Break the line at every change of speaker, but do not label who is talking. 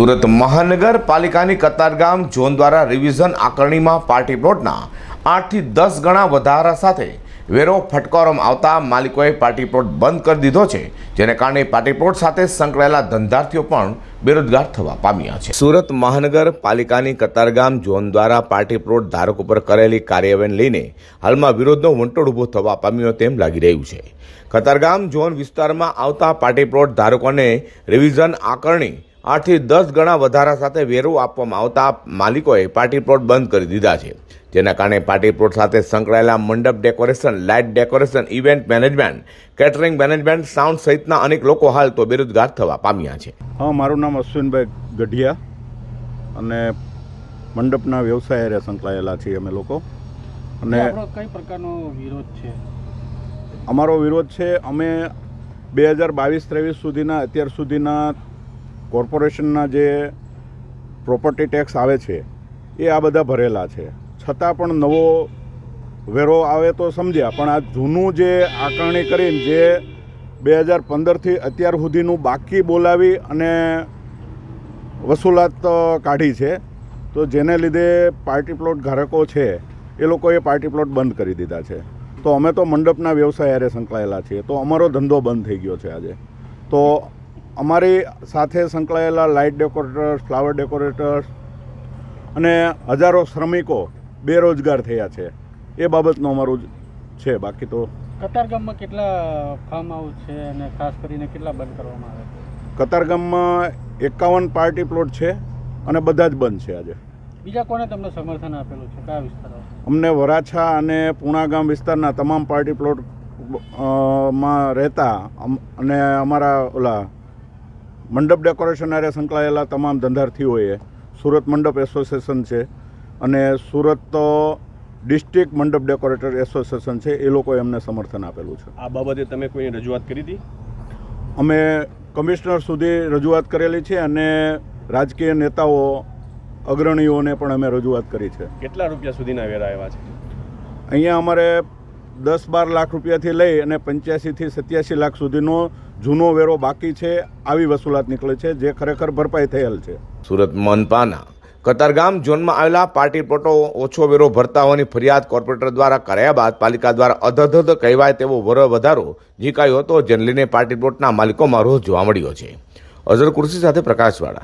સુરત મહાનગરપાલિકાની કતારગામ ઝોન દ્વારા રિવિઝન આકારણીમાં પાર્ટી પ્લોટના આઠથી દસ ગણા વધારા સાથે વેરો ફટકારવામાં આવતા માલિકોએ પાર્ટી પ્લોટ બંધ કરી દીધો છે, જેને કારણે પાર્ટી પ્લોટ સાથે સંકળાયેલા ધંધાર્થીઓ પણ બેરોજગાર થવા પામ્યા છે. સુરત મહાનગરપાલિકાની કતારગામ ઝોન દ્વારા પાર્ટી પ્લોટ ધારકો પર કરેલી કાર્યવાહીને લઈને હાલમાં વિરોધનો વંટોળ ઊભો થવા પામ્યો તેમ લાગી રહ્યું છે. કતારગામ ઝોન વિસ્તારમાં આવતા પાર્ટી પ્લોટ ધારકોને રિવિઝન આકારણી આઠથી દસ ગણા વધારા સાથે વેરો આપવામાં આવતા માલિકોએ પાર્ટી પ્લોટ બંધ કરી દીધા છે. જેના કારણે પાર્ટી પ્લોટ સાથે સંકળાયેલા મંડપ decoration light decoration event management catering management sound સહિતના અનેક લોકો હાલ તો બેરોજગાર થવા પામ્યા છે.
હા મારું નામ અશ્વિનભાઈ ગઢિયા અને મંડપના વ્યવસાય સંકળાયેલા છીએ અમે લોકો. અને
આપણો કઈ પ્રકારનો વિરોધ છે?
અમારો વિરોધ છે અમે બે હજાર બાવીસ ત્રેવીસ સુધીના અત્યાર સુધીના કોર્પોરેશનના જે પ્રોપર્ટી ટેક્સ આવે છે, એ આ બધા ભરેલા છે. છતાં પણ નવો વેરો આવે તો સમજ્યા, પણ આ જૂનું જે આકારણી કરીને જે બે હજાર પંદરથી અત્યાર સુધીનું બાકી બોલાવી અને વસૂલાત કાઢી છે, તો જેને લીધે પાર્ટી પ્લોટ ધારકો છે, એ લોકોએ પાર્ટી પ્લોટ બંધ કરી દીધા છે. તો અમે તો મંડપના વ્યવસાય હારે સંકળાયેલા છીએ, તો અમારો ધંધો બંધ થઈ ગયો છે આજે. તો અમારી સાથે સંકળાયેલા લાઇટ ડેકોરેટર્સ ફ્લાવર ડેકોરેટર્સ અને હજારો શ્રમિકો બેરોજગાર થયા છે. એ બાબતનું અમારું છે. બાકી તો
કતારગામમાં કેટલા ફાર્મ હાઉસ છે અને ખાસ કરીને કેટલા બંધ કરવામાં આવે
કતારગામમાં એકાવન પાર્ટી પ્લોટ છે અને બધા જ બંધ છે આજે.
બીજા કોને તમને સમર્થન આપેલું છે? કયા વિસ્તારો
અમને વરાછા અને પૂણા ગામ વિસ્તારના તમામ પાર્ટી પ્લોટમાં રહેતા અને અમારા ઓલા મંડપ ડેકોરેશન હારે સંકળાયેલા તમામ ધંધાર્થીઓએ સુરત મંડપ એસોસિએશન છે અને Surat district mandap decorator association છે એ લોકોએ અમને સમર્થન આપેલું છે.
આ બાબતે તમે કોઈને રજૂઆત કરી હતી?
અમે કમિશનર સુધી રજૂઆત કરેલી છે અને રાજકીય નેતાઓ અગ્રણીઓને પણ અમે રજૂઆત કરી છે.
કેટલા રૂપિયા સુધીના વેરા આવ્યા છે?
અહીંયા અમારે દસ બાર લાખ રૂપિયાથી લઈ અને પંચ્યાસીથી સત્યાસી લાખ સુધીનો જૂનો વેરો બાકી છે, આવી વસૂલાત નીકળે છે, જે ખરેખર ભરપાઈ થયેલ છે.
સુરત મનપાના કતારગામ ઝોનમાં આવેલા પાર્ટી પ્લોટો ઓછો વેરો ભરતા હોવાની ફરિયાદ કોર્પોરેટર દ્વારા કરાયા બાદ પાલિકા દ્વારા અધધ કહેવાય તેવો વર વધારો ઝીકાયો હતો, જેને લઈને પાર્ટી પ્લોટના માલિકોમાં રોષ જોવા મળ્યો છે. અઝર કુર્સી સાથે પ્રકાશવાળા.